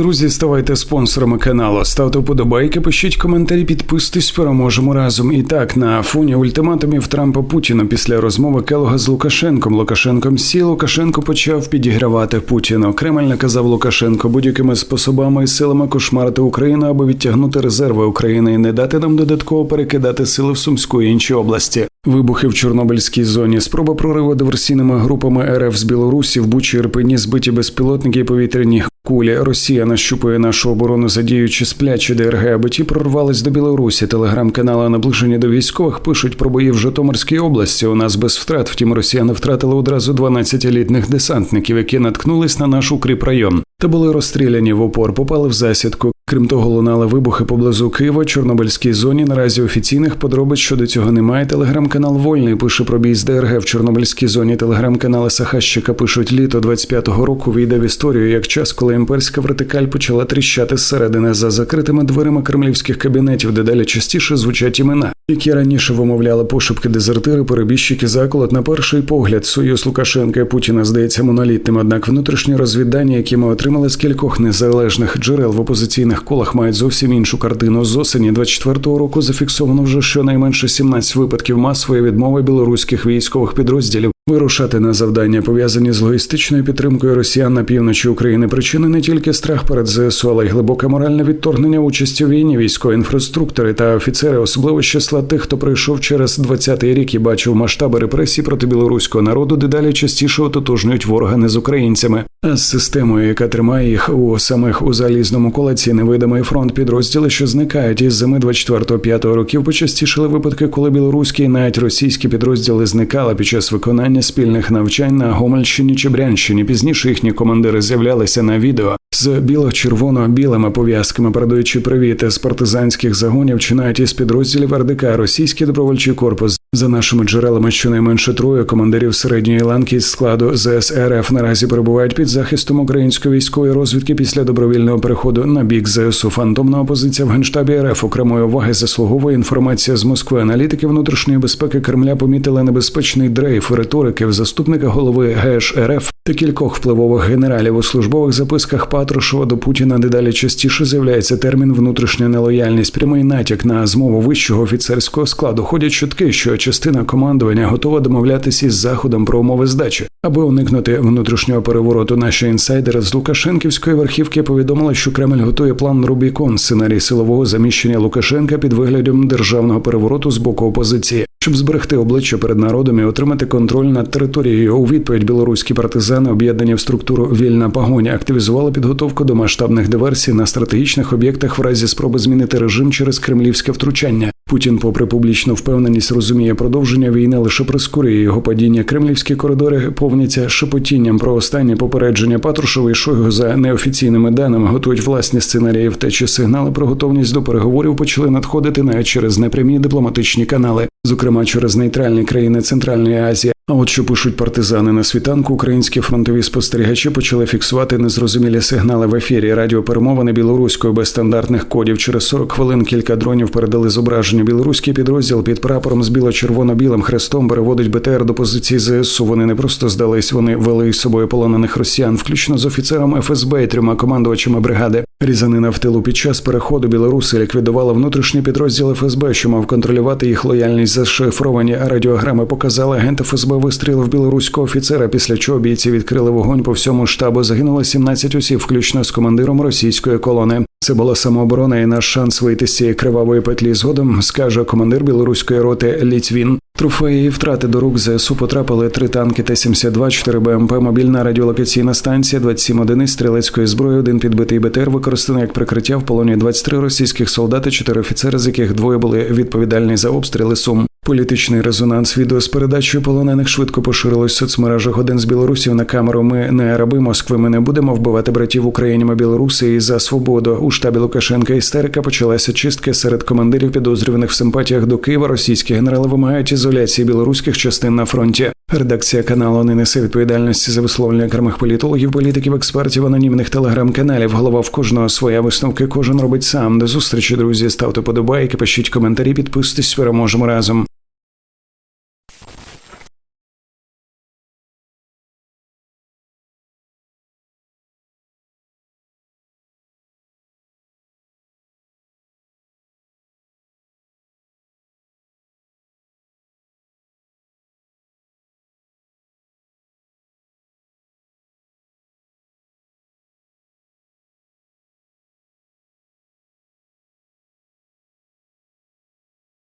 Друзі, ставайте спонсорами каналу, ставте вподобайки, пишіть коментарі, підписуйтесь, переможемо разом. І так, на фоні ультиматумів Трампа Путіна після розмови Келога з Лукашенком. Лукашенком сі Лукашенко почав підігравати Путіна. Кремль наказав Лукашенко будь-якими способами і силами кошмарити Україну, аби відтягнути резерви України і не дати нам додатково перекидати сили в Сумську і інші області. Вибухи в Чорнобильській зоні, спроба прориву диверсійними групами РФ з Білорусі в Бучі Ірпені збиті безпілотники і повітряні кулі. Росія нащупує нашу оборону, задіючи сплячі ДРГ, аби ті прорвались до Білорусі. Телеграм-канали наближені до військових пишуть про бої в Житомирській області. У нас без втрат. Втім, росіяни втратили одразу 12 елітних десантників, які наткнулись на наш укріп район. Та були розстріляні в опор, попали в засідку. Крім того, лунали вибухи поблизу Києва, Чорнобильській зоні. Наразі офіційних подробиць щодо цього немає. Телеграм-канал Вольний пише про бій з ДРГ в Чорнобильській зоні. Телеграм-канали Сахащика пишуть літо 25-го року. Війде в історію як час, коли імперська вертикаль почала тріщати зсередини за закритими дверима кремлівських кабінетів, де далі частіше звучать імена, які раніше вимовляли пошепки дезертири, перебіжчики заколот. На перший погляд союз Лукашенка і Путіна здається монолітним. Однак внутрішні розвіддання, які ми отримали з кількох незалежних джерел в опозиційних колах, мають зовсім іншу картину. З осені 24-го року зафіксовано вже щонайменше 17 випадків масової відмови білоруських військових підрозділів. Вирушати на завдання пов'язані з логістичною підтримкою росіян на півночі України. Причини не тільки страх перед ЗСУ, але й глибоке моральне відторгнення участі в війні, військові інфраструктури та офіцери, особливо з числа тих, хто прийшов через 20-й рік і бачив масштаби репресій проти білоруського народу, дедалі частіше ототожнюють ворога не з українцями, а з системою, яка тримає їх у самих у залізному колеці. Невидимий фронт підрозділи, що зникають із зими 24-5 років. Почастішили випадки, коли білоруські і навіть російські підрозділи зникали під час виконання спільних навчань на Гомельщині чи Брянщині. Пізніше їхні командири з'являлися на відео з біло-червоно-білими пов'язками, передаючи привіт з партизанських загонів чи навіть із підрозділів РДК Російський добровольчий корпус. За нашими джерелами, щонайменше троє командирів середньої ланки з складу ЗСРФ наразі перебувають під захистом української військової розвідки після добровільного переходу на бік ЗСУ. Фантомна опозиція в генштабі РФ окремої уваги заслуговує інформація з Москви. Аналітики внутрішньої безпеки Кремля помітили небезпечний дрейф риторики в заступника голови ГЕШ РФ та кількох впливових генералів у службових записках Патрушева до Путіна дедалі частіше з'являється термін внутрішня нелояльність, прямий натяк на змову вищого офіцерського складу. Ходять чутки, що частина командування готова домовлятися із заходом про умови здачі, аби уникнути внутрішнього перевороту. Наші інсайдери з Лукашенківської верхівки повідомили, що Кремль готує план Рубікон, сценарій силового заміщення Лукашенка під виглядом державного перевороту з боку опозиції. Щоб зберегти обличчя перед народом і отримати контроль над територією у відповідь білоруські партизани, об'єднані в структуру вільна погоня, активізували підготовку до масштабних диверсій на стратегічних об'єктах в разі спроби змінити режим через кремлівське втручання. Путін, попри публічну впевненість, розуміє продовження війни лише прискорює його падіння. Кремлівські коридори повняться шепотінням про останнє попередження Патрушева і Шойгу за неофіційними даними готують власні сценарії втечі. Сигнали про готовність до переговорів почали надходити навіть через непрямі дипломатичні канали, зокрема через нейтральні країни Центральної Азії. А от що пишуть партизани на світанку, українські фронтові спостерігачі почали фіксувати незрозумілі сигнали в ефірі. Радіоперемовини білоруською без стандартних кодів. Через 40 хвилин кілька дронів передали зображення. Білоруський підрозділ під прапором з біло-червоно-білим хрестом переводить БТР до позиції ЗСУ. Вони не просто здались, вони вели із собою полонених росіян, включно з офіцером ФСБ і трьома командувачами бригади. Різанина в тилу під час переходу білоруси ліквідували внутрішній підрозділ ФСБ, що мав контролювати їх лояльність. Зашифровані радіограми показали агент ФСБ вистрілив білоруського офіцера, після чого бійці відкрили вогонь по всьому штабу. Загинуло 17 осіб, включно з командиром російської колони. Це була самооборона і наш шанс вийти з цієї кривавої петлі згодом, скаже командир білоруської роти Літвін. Трофеї і втрати до рук ЗСУ потрапили три танки Т-72, 4 БМП, мобільна радіолокаційна станція, 27 одиниць стрілецької зброї, один підбитий БТР використаний як прикриття в полоні 23 російських солдати, 4 офіцери, з яких двоє були відповідальні за обстріли Сум. Політичний резонанс відео з передачею полонених швидко поширилось в соцмережах. Один з білорусів на камеру. Ми не раби Москви. Ми не будемо вбивати братів Україні. Ми білоруси і за свободу. У штабі Лукашенка істерика почалася чистки серед командирів, підозрюваних в симпатіях до Києва. Російські генерали вимагають ізоляції білоруських частин на фронті. Редакція каналу не несе відповідальності за висловлення окремих політологів, політиків, експертів, анонімних телеграм-каналів. Голова в кожного своя висновки. Кожен робить сам. До зустрічі, друзі. Ставте подобайки, пишіть коментарі, підписуйтесь. Переможемо разом.